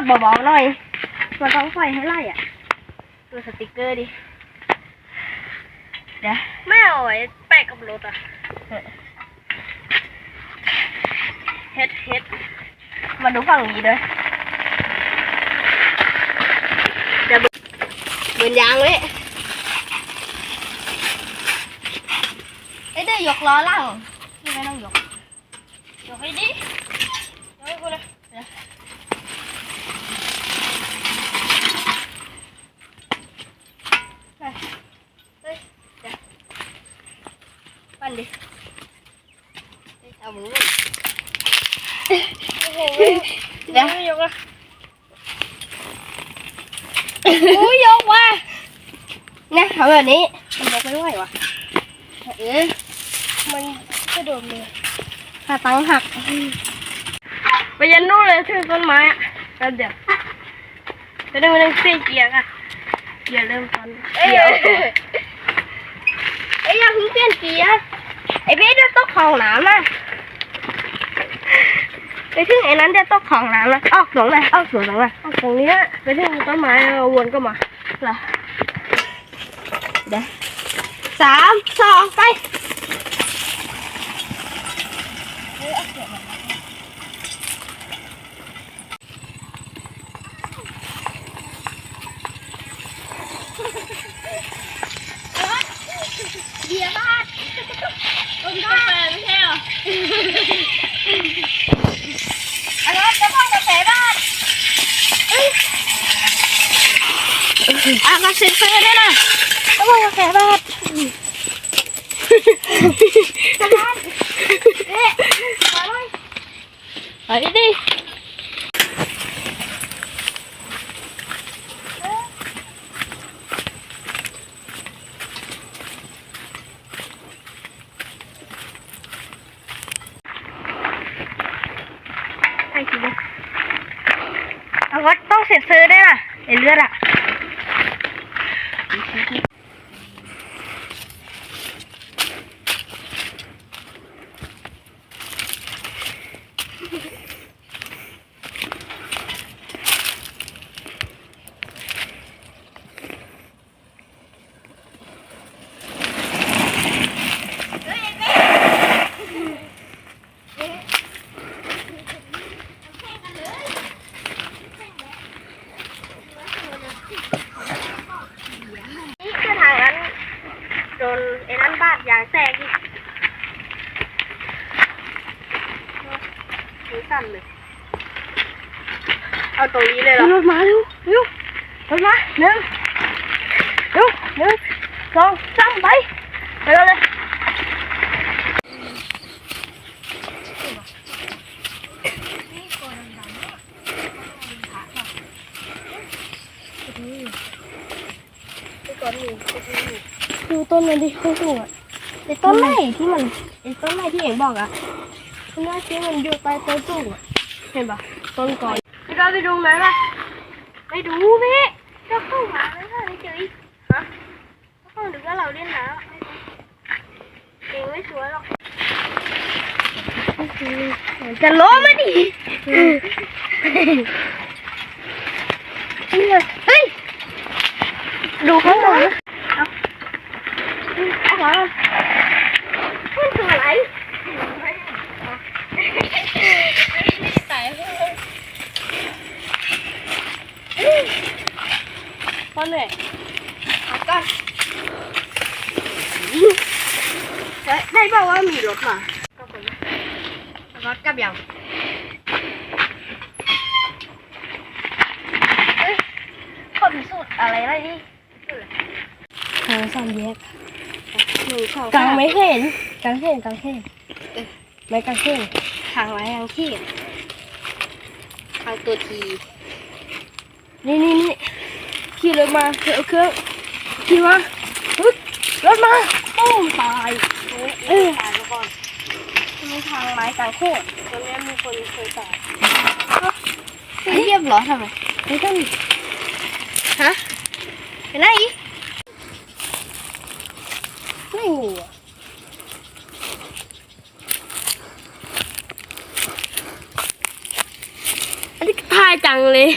ต้องกดเบาๆหน่อยมันต้องปล่อยให้ไล่อะดูสติกเกอร์ดิ เดี๋ยวไม่เอาไว้แปะกับรถอะเฮ็ดเฮ็ดมาดูฝั่งนี้ด้วยเดี๋ยวเบิเหมือนยางเลยเอ้ยเดี๋ยวยกล้อหล่างนี่ไม่ต้องยกยกให้ดิยกให้กูเลย ไปเฮ้ยเดี๋ยวปั้นดิเฮ้ยเอามือมัน โอ้โห เดี๋ยวไม่ยกอะอุ้ยยกว่ะเนี่ยทำแบบนี้มันยกไม่ไหวว่ะเออมันกระโดดเลยขาตังหัก ไปยันนู่นเลยถึงต้นไม้อะแล้วเดี๋ยวจะได้ไม่ต้องเสียเกียร์อะเกียร์เริ่มต้นเอ้ยเกียร์เอ้ยอย่าเพิ่งเปลี่ยนเกียร์ไอ้เบสจะตกของน้ำนะ ไปถึงไอ้นั้นจะตกของน้ำนะออกสองเลยออกสองเลยเอาตรงเนี้ยไปถึงต้นไม้แล้ววนก็มาเหรอเดี๋ยวสามสองไปเดี๋ยวบ้าน ต้นกาแฟไม่ใช่เหรอ อันนั้นจะพ่อกาแฟบ้าน อะมาซื้อซื้อได้นะจะพ่อกาแฟบ้านจะบ้านเอ๊ะมาเลยไปดิ ใช่ทีนี้เอาก็ต้องเสร็จซื้อได้วยนะไอ้เลือดอะนี่คือทางนั้นโดนไอ้นั้นบาดยางแตกอีกนี่สั่นเลย เอา ตรงนี้เลยเหรอรถมาเร็วเร็วรถมาหนึ่งเร็วหนึ่งสองสามไปไปเร็วเลยดูต้นมันดิเขาสูงอะไอ้ต้นไหนที่มันไอ้ต้นไหนที่เองบอกอะต้นไหนที่มันอยู่ใต้ต้นสูงอะเห็นปะต้นก่อนพี่ ก้าไปดูไหมล่ะไปดูพี่ก็เข้ามาแล้วค่ะเฉยฮะก็เข้าดูว่าเราเล่นน้ำเองไม่สวยหรอกจะล้มมาดิเฮ้ยดูข้างหลังเอาเอาหัวมันคืออะไร พ่อเหนื่อยเอาก่อนเฮ้ยได้บอกว่ามีรถมาก็คนรถกลับยังเฮ้ยคนสุดอะไรอะไรนี่ทางสามแยกหนึ่งสองกลางไม่เห็นกลางเห็นกลางเห็นไม่กลางเห็นทางไรทางขี้ทางตัวทีนี่นี่นี่ ขี่รถมาเเอาเครื่องขี่มาปึ๊บรถมาตุ้ตายเออตายมาก่อนมีทางไม้กางโคตรตอนนี้มีคนเคยตายเรียบหรอทำไมไม่ต้องฮะไปไหนไม่มีอะอันนี้ทายจังเลย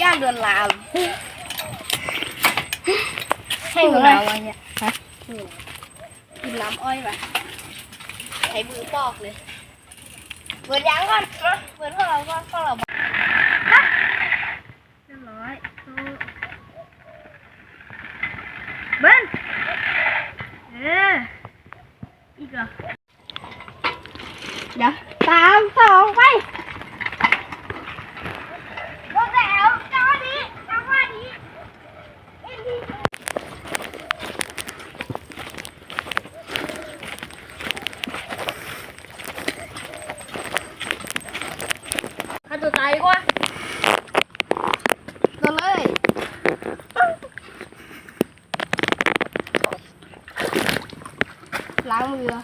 ย่าโดนลามให้หนูล้ววะเนี่ยฮะกินน้ำอ้อยไปใช้มือปอกเลย เหมือนยังก่อนเหมือนพวกเราก็พวกเราบอกเรียบร้อยเบิ้ล เอออีกเหรอเดี๋ยวสามสองไปรถแล้วจังหวะนี้จังหวะนี้เอ็นดีฆ่าตัวตายดีกว่าโดนเลย ล้างมือ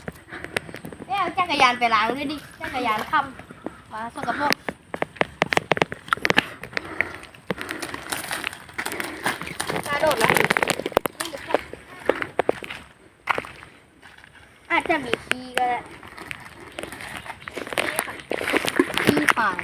เนี่ยจักรยานไปล้างด้วยดิ จักรยานค่ำมาสกปรกกระโดดแล้วอาจจะมีขี้ก็ได้ขี้ป่าย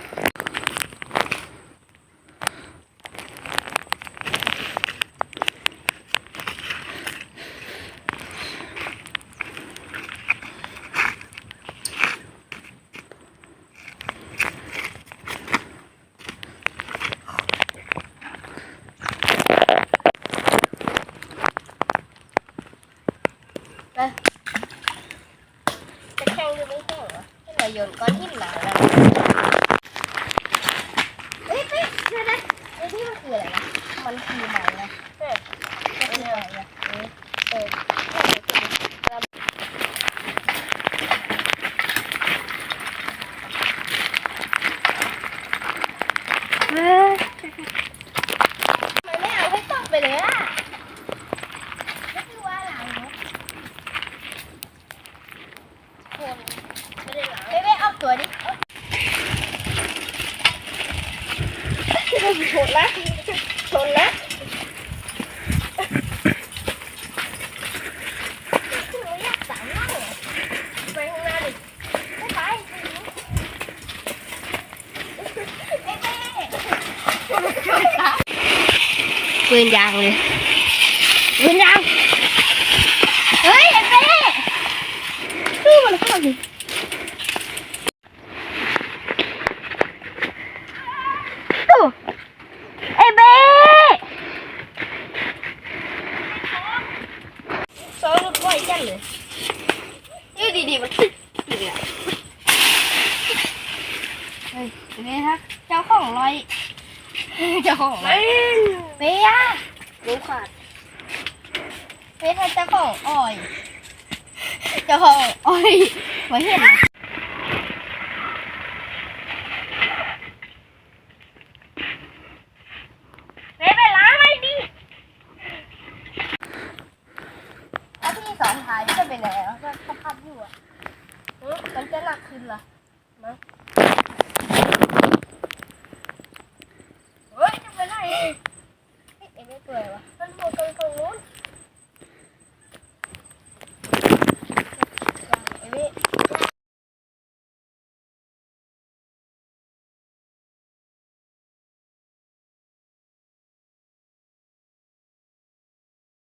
เลยจะแข่งหรือไม่แข่งวะให้เราโยนก้อนหินมาแล้วเฮ้ยเฮ้ยเดี๋ยวนะไอ้นี่มันคืออะไรวะมันคือไหมนะเออมันคืออะไรวะเออเออ เฮ้ยทำไมไม่เอาให้ตกไปเลยอะก็คือว่าหลังเนาะคนไม่ได้หลังไม่ไม่เอาตัวนี้ ชนละชนละหนูอยากสั่งนั่งอะไปข้างหน้าดิไม่ไปไม่ไป ปืนยางเลยปืนยางเฮ้ยไอ้เป้สู้มันเข้าดิสู้ไอ้เป้ โซ่ลูกก้อยจังเลยยืดดีๆมันติดเลยเฮ้ยเป็นไงฮะเจ้าของร้อย เจ้าของร้อยเปียรู้ขาดเปียเจ้าของอ้อย เจ้าของอ้อยไว้เห็น เอ็มไม่เปื่อยวะมันหมด